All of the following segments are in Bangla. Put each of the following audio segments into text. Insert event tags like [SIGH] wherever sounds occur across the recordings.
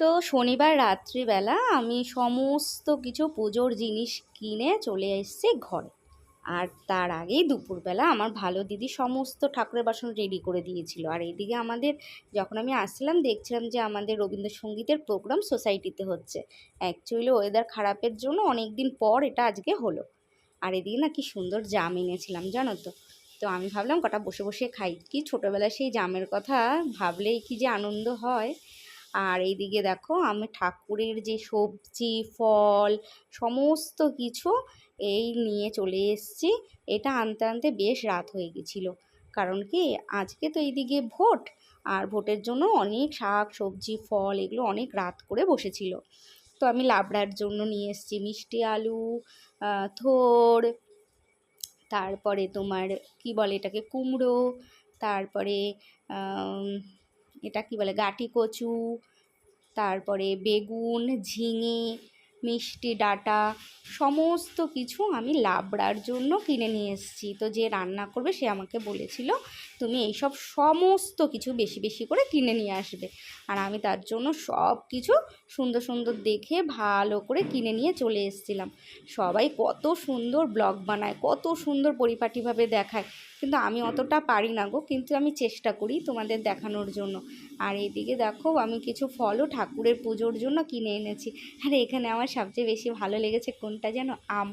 তো শনিবার রাত্রিবেলা আমি সমস্ত কিছু পুজোর জিনিস কিনে চলে এসেছি ঘরে। আর তার আগেই দুপুরবেলা আমার ভালো দিদি সমস্ত ঠাকুরের বাসন রেডি করে দিয়েছিল। আর এইদিকে আমাদের যখন আমি আসছিলাম, দেখছিলাম যে আমাদের রবীন্দ্রসঙ্গীতের প্রোগ্রাম সোসাইটিতে হচ্ছে। অ্যাকচুয়ালি ওয়েদার খারাপের জন্য অনেক দিন পর এটা আজকে হলো। আর এদিকে না কি সুন্দর জাম এনেছিলাম, জানো তো? তো আমি ভাবলাম কটা বসে বসে খাই। কি ছোটোবেলায় সেই জামের কথা ভাবলেই কি যে আনন্দ হয়। আর এইদিকে দেখো আমি ঠাকুরের যে সবজি, ফল, সমস্ত কিছু এই নিয়ে চলে এসেছি। এটা আনতে আনতে বেশ রাত হয়ে গেছিল। কারণ কি? আজকে তো এইদিকে ভোট। আর ভোটের জন্য অনেক শাক, সবজি, ফল এগুলো অনেক রাত করে বসেছিল। তো আমি লাবড়ার জন্য নিয়ে এসেছি মিষ্টি আলু থোড় তারপরে তোমার কি বলে এটাকে কুমড়ো, তারপরে এটা কি বলে? গাটি কচু তারপরে বেগুন ঝিঙে মিষ্টি ডাঁটা, সমস্ত কিছু আমি লাবড়ার জন্য কিনে নিয়ে এসেছি। তো যে রান্না করবে সে আমাকে বলেছিল, তুমি এইসব সমস্ত কিছু বেশি বেশি করে কিনে নিয়ে আসবে। আর আমি তার জন্য সব কিছু সুন্দর সুন্দর দেখে ভালো করে কিনে নিয়ে চলে এসেছিলাম। সবাই কত সুন্দর ব্লগ বানায়, কত সুন্দর পরিপাটিভাবে দেখায়। কিন্তু আমি অতটা পারি না গো, কিন্তু আমি চেষ্টা করি তোমাদের দেখানোর জন্য। আর এইদিকে দেখো, আমি কিছু ফলও ঠাকুরের পুজোর জন্য কিনে এনেছি। আর এখানে আমার সবচেয়ে বেশি ভালো লেগেছে কোনটা যেন আম।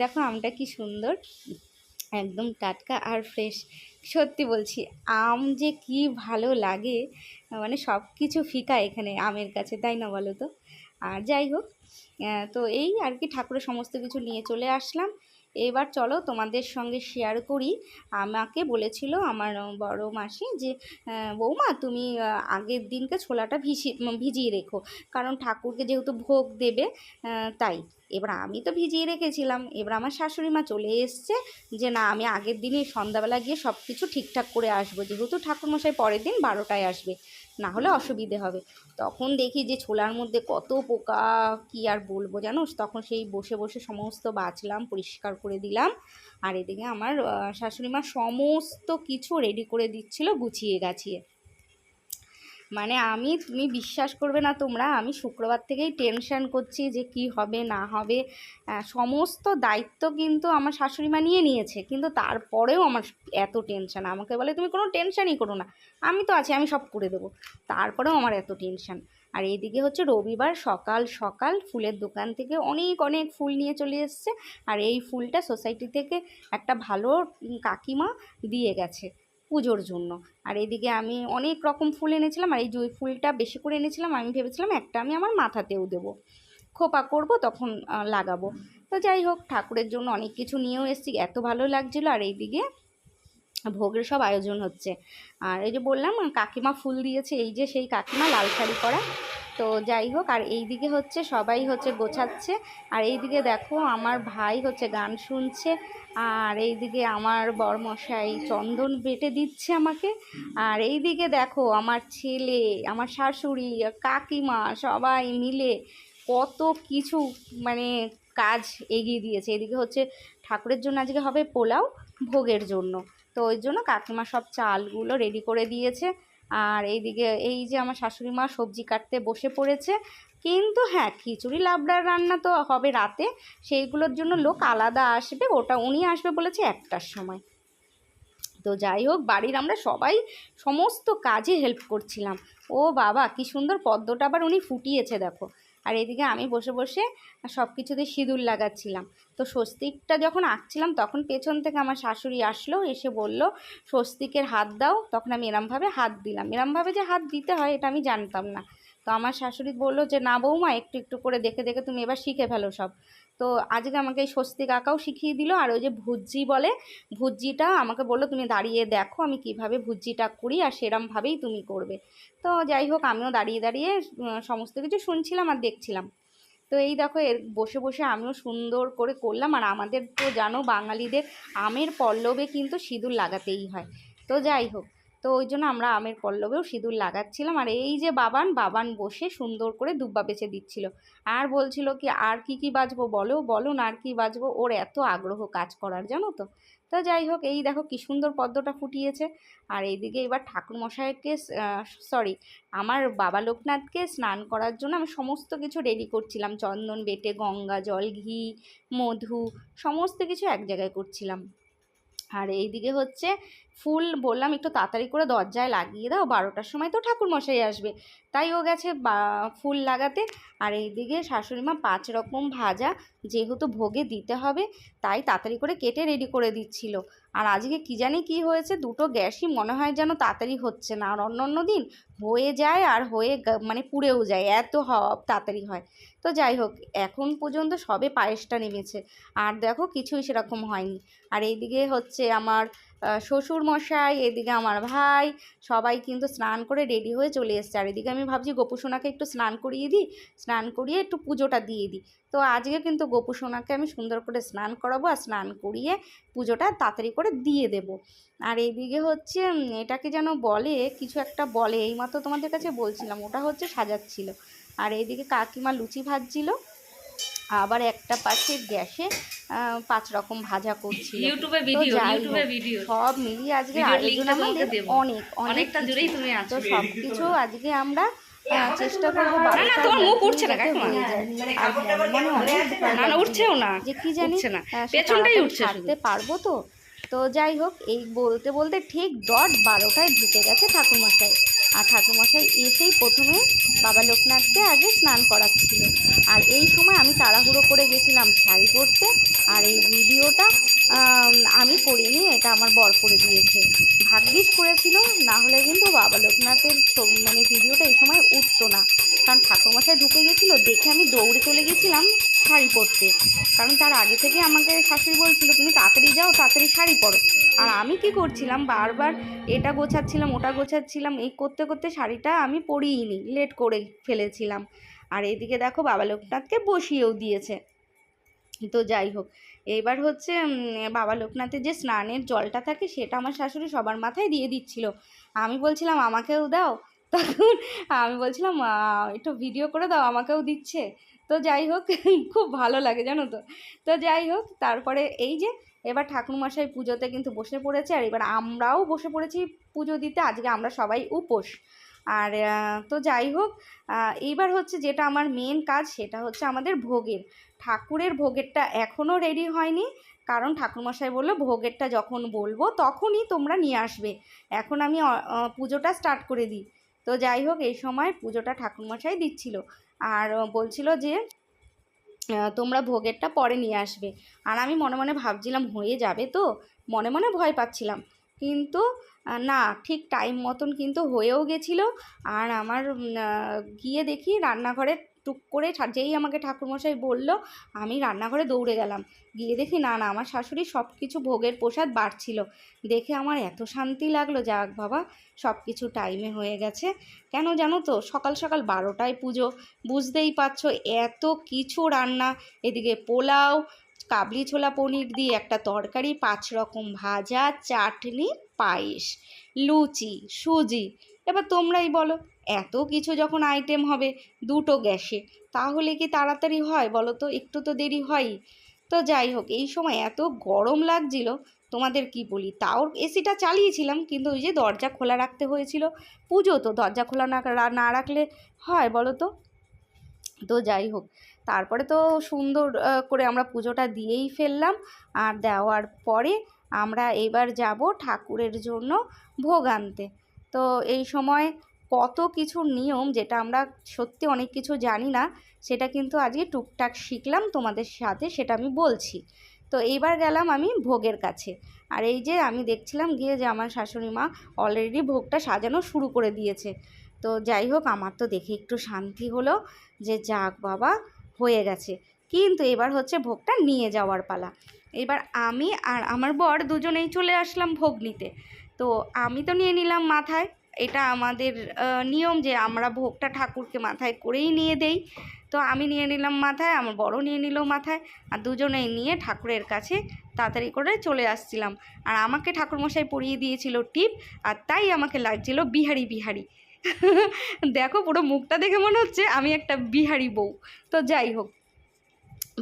দেখো আমটা কি সুন্দর, একদম টাটকা আর ফ্রেশ সত্যি বলছি, আম যে কি ভালো লাগে মানে সব কিছু ফিকা এখানে আমের কাছে, তাই না বলো তো? আর যাই হোক তো এই আর কি ঠাকুরের সমস্ত কিছু নিয়ে চলে আসলাম। এবার চলো তোমাদের সঙ্গে শেয়ার করি। আমাকে বলেছিল আমার বড় মাসি যে বৌমা, তুমি আগের দিনকে ছোলাটা ভিজি ভিজিয়ে রেখো। কারণ ঠাকুরকে যেহেতু ভোগ দেবে তাই। এবার আমি তো ভিজিয়ে রেখেছিলাম। এবার আমার শাশুড়ি মা চলে এসছে যে, না, আমি আগের দিনই সন্ধ্যাবেলা গিয়ে সব কিছু ঠিকঠাক করে আসব। যেহেতু ঠাকুরমশাই পরের দিন বারোটায় আসবে, না হলে অসুবিধে হবে। তখন দেখি যে, ছোলার মধ্যে কত পোকা, কি আর বলব জানোস? তখন সেই বসে বসে সমস্ত বাছলাম পরিষ্কার করে দিলাম। আর এদিকে আমার শাশুড়ি মা সমস্ত কিছু রেডি করে দিচ্ছিল, গুছিয়ে গাছিয়ে। মানে আমি, তুমি বিশ্বাস করবে না তোমরা, আমি শুক্রবার থেকেই টেনশন করছি যে কি হবে, না হবে। সমস্ত দায়িত্ব কিন্তু আমার শাশুড়ি মা নিয়ে নিয়েছে, কিন্তু তারপরেও আমার এত টেনশন আমাকে বলে, তুমি কোনো টেনশনই করো না, আমি তো আছি, আমি সব করে দেবো। তারপরেও আমার এত টেনশন আর এইদিকে হচ্ছে রবিবার, সকাল সকাল ফুলের দোকান থেকে অনেক অনেক ফুল নিয়ে চলে এসছে। আর এই ফুলটা সোসাইটি থেকে একটা ভালো কাকিমা দিয়ে গেছে। পুজোর জন্য। আর এদিকে আমি অনেক রকম ফুল এনেছিলাম, আর এই জুঁই ফুলটা বেশি করে এনেছিলাম, আমি ভেবেছিলাম একটা আমি আমার মাথাতেও দেবো। খোপা করব, তখন লাগাবো। তো যাই হোক, ঠাকুরের জন্য অনেক কিছু নিয়েও এসেছি, এত ভালো লাগছিল। আর এইদিকে ভোগের সব আয়োজন হচ্ছে। আর এই যে বললাম, কাকিমা ফুল দিয়েছে, এই যে সেই কাকিমা লাল শাড়ি পরা। তো যাই হোক, আর এই দিকে হচ্ছে সবাই হচ্ছে গোছাচ্ছে। আর এই দিকে দেখো আমার ভাই হচ্ছে গান শুনছে, আর এই দিকে আমার বরমশাই চন্দন বেটে দিচ্ছে আমাকে। আর এই দিকে দেখো আমার ছেলে, আমার শাশুড়ি, কাকিমা সবাই মিলে কত কিছু মানে কাজ এগিয়ে দিয়েছে। এদিকে হচ্ছে ঠাকুরের জন্য আজকে হবে পোলাও, ভোগের জন্য। তো ওই জন্য কাকিমা সব চালগুলো রেডি করে দিয়েছে। আর এইদিকে এই যে আমার শাশুড়ি মা সবজি কাটতে বসে পড়েছে। কিন্তু হ্যাঁ খিচুড়ি, লাবড়ার রান্না তো হবে রাতে। সেইগুলোর জন্য লোক আলাদা আসবে, ওটা উনি আসবে বলেছে একটার সময়। তো যাই হোক, বাড়ির আমরা সবাই সমস্ত কাজে হেল্প করছিলাম। ও বাবা, কি সুন্দর পদ্মটা আবার উনি ফুটিয়েছে, দেখো। আর এদিকে আমি বসে বসে সব কিছুতে সিঁদুর লাগাচ্ছিলাম। তো স্বস্তিকটা যখন আঁকছিলাম, তখন পেছন থেকে আমার শাশুড়ি আসলো, এসে বলল, স্বস্তিকের হাত দাও। তখন আমি এরমভাবে হাত দিলাম। এরমভাবে যে হাত দিতে হয়, এটা আমি জানতাম না। তো আমার শাশুড়ি বলল যে, না বৌমা, একটু একটু করে দেখে দেখে তুমি এবার শিখে ফেলো সব। তো আজকে আমাকে এই স্বস্তিক আঁকাও শিখিয়ে দিল, আর ওই যে ভুজ্জি বলে, ভুজ্জিটা আমাকে বলল, তুমি দাঁড়িয়ে দেখো আমি কীভাবে ভুজ্জিটা করি আর সেরমভাবেই তুমি করবে। তো যাই হোক, আমিও দাঁড়িয়ে দাঁড়িয়ে সমস্ত কিছু শুনছিলাম আর দেখছিলাম। তো এই দেখো, এর বসে বসে আমিও সুন্দর করে করলাম, আর আমাদের তো জানো বাঙালিদের আমের পল্লবে কিন্তু সিঁদুর লাগাতেই হয়। তো যাই হোক তো ওই জন্য আমরা আমের পল্লবেও সিঁদুর লাগাচ্ছিলাম। আর এই যে বাবান বাবান বসে সুন্দর করে দুব্বা বেছে দিচ্ছিল। আর বলছিল কি, আর কি কি বাজবো বলো? বলো না আর কি বাজবো? ওর এত আগ্রহ কাজ করার, জানো তো? তো যাই হোক, এই দেখো কি সুন্দর পদ্মটা ফুটিয়েছে। আর এইদিকে এবার ঠাকুরমশাইকে সরি আমার বাবা লোকনাথকে স্নান করার জন্য আমি সমস্ত কিছু রেডি করছিলাম। চন্দন, বেটে, গঙ্গা, জল, ঘি, মধু, সমস্ত কিছু এক জায়গায় করছিলাম। আর এইদিকে হচ্ছে ফুল বললাম একটু তাড়াতাড়ি করে দরজায় লাগিয়ে দাও, বারোটার সময় তো ঠাকুরমশাই আসবে। তাই ও গেছে ফুল লাগাতে। আর এইদিকে শাশুড়ি মা পাঁচ রকম ভাজা যেহেতু ভোগে দিতে হবে, তাই তাড়াতাড়ি করে কেটে রেডি করে দিচ্ছিল। আর আজকে কি জানি কি হয়েছে, দুটো গ্যাসই মনে হয় যেন তাড়াতাড়ি হচ্ছে না। আর অন্য অন্য দিন হয়ে যায় আর হয়ে মানে পুড়েও যায়, এত হওয়া তাড়াতাড়ি হয়। তো যাই হোক, এখন পর্যন্ত সবে পায়েসটা নেমেছে। আর দেখো কিছুই সেরকম হয়নি। আর এইদিকে হচ্ছে আমার শ্বশুর মশাই এদিকে আমার ভাই, সবাই কিন্তু স্নান করে রেডি হয়ে চলে এসছে। আর এদিকে আমি ভাবছি গোপুসোনাকে একটু স্নান করিয়ে দিই, স্নান করিয়ে একটু পুজোটা দিয়ে দিই। তো আজকে কিন্তু গোপুসোনাকে আমি সুন্দর করে স্নান করাবো আর স্নান করিয়ে পুজোটা তাড়াতাড়ি করে দিয়ে দেব। আর এইদিকে হচ্ছে এটাকে যেন বলে, কিছু একটা বলে, এইমাত্র তোমাদের কাছে বলছিলাম, ওটা হচ্ছে সাজাচ্ছিল। আর এইদিকে কাকিমা লুচি ভাজছিল, আবার একটা পাশে গ্যাসে পাঁচ রকম ভাজা করছি। ইউটিউবে ভিডিও ইউটিউবে ভিডিও সব মিলিয়ে আজকে আয়োজন আমাদের অনেক অনেক অনেকটা। জুড়েই তুমি আছো। সব কিছু আজকে আমরা চেষ্টা করব না, না তোমার মুখ উঠছে না, কাকিমা। আর মনে অনেক না না উঠছেও না। যে কি জানি না। পেছনটাই উঠছে পারব তো? তো যাই হোক, এই বলতে বলতে ঠিক ডট বারোটায় ঢুকে গেছে ঠাকুরমশাই। আর ঠাকুরমশাই এসেই প্রথমে বাবা লোকনাথকে আগে স্নান করাচ্ছিল। আর এই সময় আমি তাড়াহুড়ো করে গেছিলাম শাড়ি পরতে, আর এই ভিডিওটা, আমি পরিনি এটা আমার বর করে দিয়েছে। ভাগ্যিস করেছিল, না হলে কিন্তু বাবা লোকনাথের মানে ভিডিওটা এই সময় উঠতো না। কারণ ঠাকুরমশাই ঢুকে গেছিল, দেখে আমি দৌড়ে চলে গেছিলাম শাড়ি পরতে। কারণ তার আগে থেকে আমাকে শাশুড়ি বলছিল, তুমি তাড়াতাড়ি যাও, তাড়াতাড়ি শাড়ি পরো। আর আমি কি করছিলাম, বারবার এটা গোছাচ্ছিলাম, ওটা গোছাচ্ছিলাম, এই করতে করতে শাড়িটা আমি পরিইনি, লেট করে ফেলেছিলাম। আর এদিকে দেখো বাবা লোকনাথকে বসিয়েও দিয়েছে। তো যাই হোক, এবার হচ্ছে বাবা লোকনাথের যে স্নানের জলটা থাকে, সেটা আমার শাশুড়ি সবার মাথায় দিয়ে দিচ্ছিল। আমি বলছিলাম, আমাকেও দাও। তখন আমি বলছিলাম একটু ভিডিও করে দাও, আমাকেও দিচ্ছে। তো যাই হোক, [LAUGHS] খুব ভালো লাগে জানো তো। তো যাই হোক, তারপরে এই যে, এবার ঠাকুরমশাই পুজোতে কিন্তু বসে পড়েছে, আর এবার আমরাও বসে পড়েছি পুজো দিতে, আজকে আমরা সবাই উপোস। আর তো যাই হোক এইবার হচ্ছে যেটা আমার মেন কাজ, সেটা হচ্ছে আমাদের ভোগের। ঠাকুরের ভোগেরটা এখনও রেডি হয়নি, কারণ ঠাকুরমশাই বলল, ভোগেরটা যখন বলব, তখনই তোমরা নিয়ে আসবে। এখন আমি পুজোটা স্টার্ট করে দিই। তো যাই হোক, এই সময় পুজোটা ঠাকুরমশাই দিচ্ছিল। আর বলছিল যে তোমরা ভোগেরটা পরে নিয়ে আসবে। আর আমি মনে মনে ভাবছিলাম, হয়ে যাবে তো? মনে মনে ভয় পাচ্ছিলাম। কিন্তু না, ঠিক টাইম মতন কিন্তু হয়েও গেছিল। আর আমার গিয়ে দেখি রান্নাঘরে টুক করে যেই আমাকে ঠাকুরমশাই বলল, আমি রান্নাঘরে দৌড়ে গেলাম। গিয়ে দেখি না না, আমার শাশুড়ি সব কিছু ভোগের প্রসাদ বাড়ছিল। দেখে আমার এত শান্তি লাগল, যাক বাবা সব কিছু টাইমে হয়ে গেছে। কেন জানো তো, সকাল সকাল বারোটায় পুজো। বুঝতেই পারছ, এত কিছু রান্না। এদিকে পোলাও, কাবলি ছোলা পনির দিয়ে একটা তরকারি, পাঁচ রকম ভাজা, চাটনি, পায়েস, লুচি, সুজি। এবার তোমরাই বলো এত কিছু যখন আইটেম হবে, দুটো গ্যাসে, তাহলে কি তাড়াতাড়ি হয় বলো তো একটু তো দেরি হয়ই। তো যাই হোক, এই সময় এত গরম লাগছিল, তোমাদের কি বলি? তাও এসিটা চালিয়েছিলাম, কিন্তু ওই যে দরজা খোলা রাখতে হয়েছিল, পুজো তো দরজা খোলা না না রাখলে হয় বলো তো তো যাই হোক, তারপরে তো সুন্দর করে আমরা পুজোটা দিয়েই ফেললাম, আর দেওয়ার পরে আমরা এবার যাব ঠাকুরের জন্য ভোগ আনতে। তো এই সময় কত কিছু নিয়ম যেটা আমরা সত্যি অনেক কিছু জানি না, সেটা কিন্তু আজকে টুকটাক শিখলাম তোমাদের সাথে, সেটা আমি বলছি। তো এইবার গেলাম আমি ভোগের কাছে। আর এই যে আমি দেখছিলাম গিয়ে যে আমার শাশুড়ি মা অলরেডি ভোগটা সাজানো শুরু করে দিয়েছে। তো যাই হোক, আমার তো দেখে একটু শান্তি হলো যে যাক বাবা, হয়ে গেছে। কিন্তু এবার হচ্ছে ভোগটা নিয়ে যাওয়ার পালা। এবার আমি আর আমার বর দুজনেই চলে আসলাম ভোগ নিতে। তো আমি তো নিয়ে নিলাম মাথায়। এটা আমাদের নিয়ম যে আমরা ভোগটা ঠাকুরকে মাথায় করেই নিয়ে দেই। তো আমি নিয়ে নিলাম মাথায়, আমার বড় নিয়ে নিল মাথায়, আর দুজনেই নিয়ে ঠাকুরের কাছে তাড়াতাড়ি করে চলে আসছিলাম। আর আমাকে ঠাকুরমশাই পরিয়ে দিয়েছিল টিপ, আর তাই আমাকে লাগছিল বিহারি বিহারি। [LAUGHS] দেখো পুরো মুখটা দেখে মনে হচ্ছে আমি একটা বিহারি বউ। তো যাই হোক,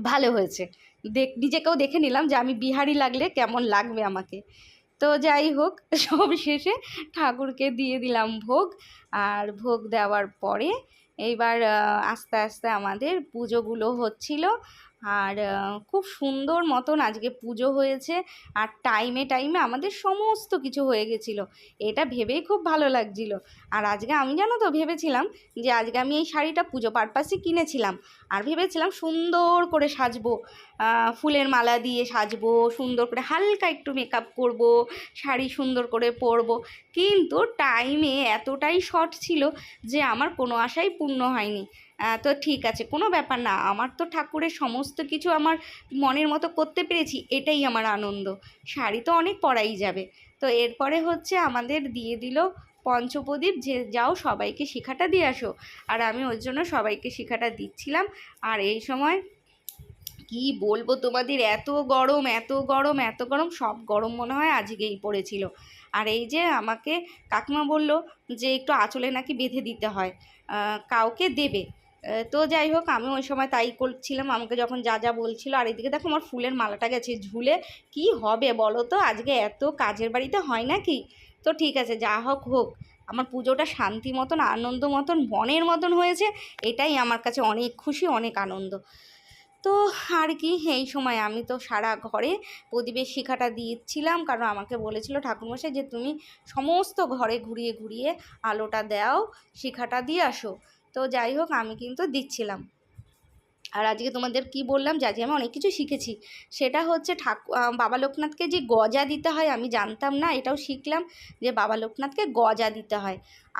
ভালো হয়েছে। দেখ, নিজেকেও দেখে নিলাম যে আমি বিহারি লাগলে কেমন লাগবে আমাকে। তো যাই হোক, [LAUGHS] সব শেষে ঠাকুরকে দিয়ে দিলাম ভোগ। আর ভোগ দেওয়ার পরে এইবার আস্তে আস্তে আমাদের পুজোগুলো হচ্ছিল। আর খুব সুন্দর মতন আজকে পুজো হয়েছে আর টাইমে টাইমে আমাদের সমস্ত কিছু হয়ে গেছিল। এটা ভেবেই খুব ভালো লাগছিল। আর আজকে আমি জানো তো ভেবেছিলাম যে আজকে আমি এই শাড়িটা পুজো পারপাসই কিনেছিলাম। আর ভেবেছিলাম সুন্দর করে সাজবো। ফুলের মালা দিয়ে সাজবো, সুন্দর করে হালকা একটু মেকআপ করব, শাড়ি সুন্দর করে পরবো। কিন্তু টাইমে এতটাই শর্ট ছিল যে আমার কোনো আশাই পূর্ণ হয়নি। তো ঠিক আছে, কোনো ব্যাপার না। আমার তো ঠাকুরের সমস্ত কিছু আমার মনের মতো করতে পেরেছি, এটাই আমার আনন্দ। শাড়ি তো অনেক পরাই যাবে। তো এরপরে হচ্ছে আমাদের দিয়ে দিল পঞ্চপ্রদীপ, যে যাও সবাইকে শিখাটা দিয়ে আসো। আর আমি ওই জন্য সবাইকে শিখাটা দিচ্ছিলাম। আর এই সময় কি বলব তোমাদের, এত গরম এত গরম এত গরম, সব গরম মনে হয় আজকেই পড়েছিল। আর এই যে আমাকে কাকিমা বলল যে একটু আঁচলে নাকি বেঁধে দিতে হয়। কাউকে দেবে। তো যাই হোক, আমি ওই সময় তাই করছিলাম। আমাকে যখন যা যা বলছিল, আর এদিকে দেখো আমার ফুলের মালাটা গেছে ঝুলে। কি হবে বলো তো? আজকে এত কাজের বাড়িতে হয় নাকি? তো ঠিক আছে, যা হোক হোক। আমার পুজোটা শান্তি মতন, আনন্দ মতন, মনের মতন হয়েছে। এটাই আমার কাছে অনেক খুশি, অনেক আনন্দ। তো আর কি, এই সময় আমি তো সারা ঘরে প্রদীপের শিখাটা দিচ্ছিলাম। কারণ আমাকে বলেছিল ঠাকুরমশাই যে, তুমি সমস্ত ঘরে ঘুরিয়ে ঘুরিয়ে আলোটা দাও, শিখাটা দিয়ে আসো। তো যাই হোক, আমি কিন্তু দিচ্ছিলাম। আর আজকে তোমাদের কি বললাম যে আজকে আমি অনেক কিছু শিখেছি। সেটা হচ্ছে ঠাকুর বাবা লোকনাথকে যে গজা দিতে হয় আমি জানতাম না, এটাও শিখলাম যে বাবা লোকনাথকে গজা দিতে হয়।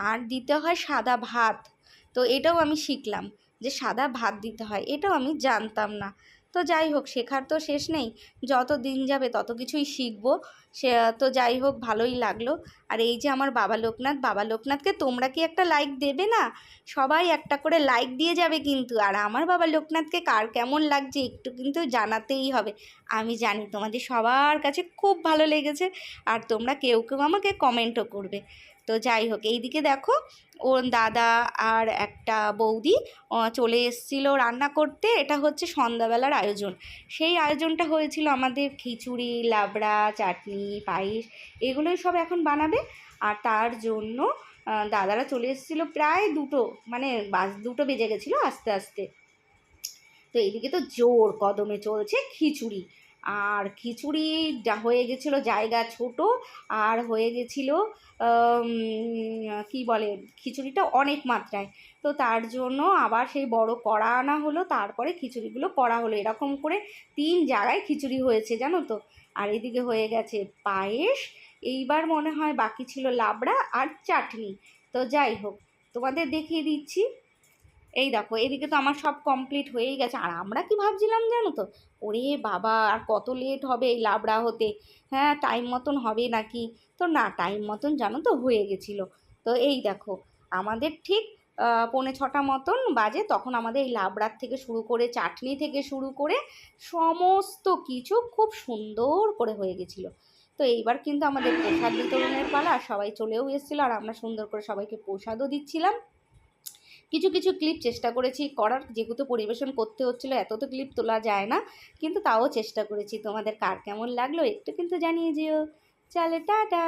আর দিতে হয় সাদা ভাত। তো এটাও আমি শিখলাম যে সাদা ভাত দিতে হয়, এটাও আমি জানতাম না। তো যাই হোক, শেখার তো শেষ নেই। যত দিন যাবে তত কিছুই শিখব। সে, তো যাই হোক, ভালোই লাগল। আর এই যে আমার বাবা লোকনাথ, বাবা লোকনাথকে তোমরা কি একটা লাইক দেবে না? সবাই একটা করে লাইক দিয়ে যাবে কিন্তু। আর আমার বাবা লোকনাথকে কার কেমন লাগছে একটু কিন্তু জানাতেই হবে। আমি জানি তোমাদের সবার কাছে খুব ভালো লেগেছে। আর তোমরা কেউ কেউ আমাকে কমেন্টও করবে। তো যাই হোক, এইদিকে দেখো ওর দাদা আর একটা বৌদি চলে এসেছিল রান্না করতে। এটা হচ্ছে সন্ধ্যাবেলার আয়োজন। সেই আয়োজনটা হয়েছিল আমাদের খিচুড়ি, লাবড়া, চাটনি, পায়েস, এগুলোই সব এখন বানাবে। আর তার জন্য দাদারা চলে এসেছিল প্রায় দুটো মানে বাস দুটো বেজে গেছিল আস্তে আস্তে। তো এইদিকে তো জোর কদমে চলছে খিচুড়ি। আর খিচুড়িটা হয়ে গেছিল জায়গা ছোট, আর হয়ে গেছিল কি বলে, খিচুড়িটা অনেক মাত্রায়। তো তার জন্য আবার সেই বড় কড়া আনা হলো, তারপরে খিচুড়িগুলো করা হলো। এরকম করে তিন জায়গায় খিচুড়ি হয়েছে, জানো তো? আর এদিকে হয়ে গেছে পায়েস, এইবার মনে হয় বাকি ছিল লাবড়া আর চাটনি। তো যাই হোক, তোমাদের দেখিয়ে দিচ্ছি। এই দেখো, এদিকে তো আমার সব কমপ্লিট হয়েই গেছে। আর আমরা কি ভাবছিলাম জানো তো? ওরে বাবা, আর কত লেট হবে এই লাবড়া হতে? হ্যাঁ টাইম মতন হবে নাকি? তো না টাইম মতন জানো তো হয়ে গেছিল। তো এই দেখো, আমাদের ঠিক পৌনে ছটা মতন বাজে। তখন আমাদের এই লাবড়ার থেকে শুরু করে, চাটনি থেকে শুরু করে সমস্ত কিছু খুব সুন্দর করে হয়ে গেছিল। তো এইবার কিন্তু আমাদের প্রসাদ বিতরণের পালা, সবাই চলেও এসেছিল। আর আমরা সুন্দর করে সবাইকে প্রসাদও দিচ্ছিলাম। কিছু কিছু ক্লিপ চেষ্টা করেছি। করার যেহেতু পরিবেশন করতে হচ্ছিল, এত তো ক্লিপ তোলা যায় না। কিন্তু তাও চেষ্টা করেছি। তোমাদের কার কেমন লাগল একটু কিন্তু জানিয়ে যেও। চলে, টাটা!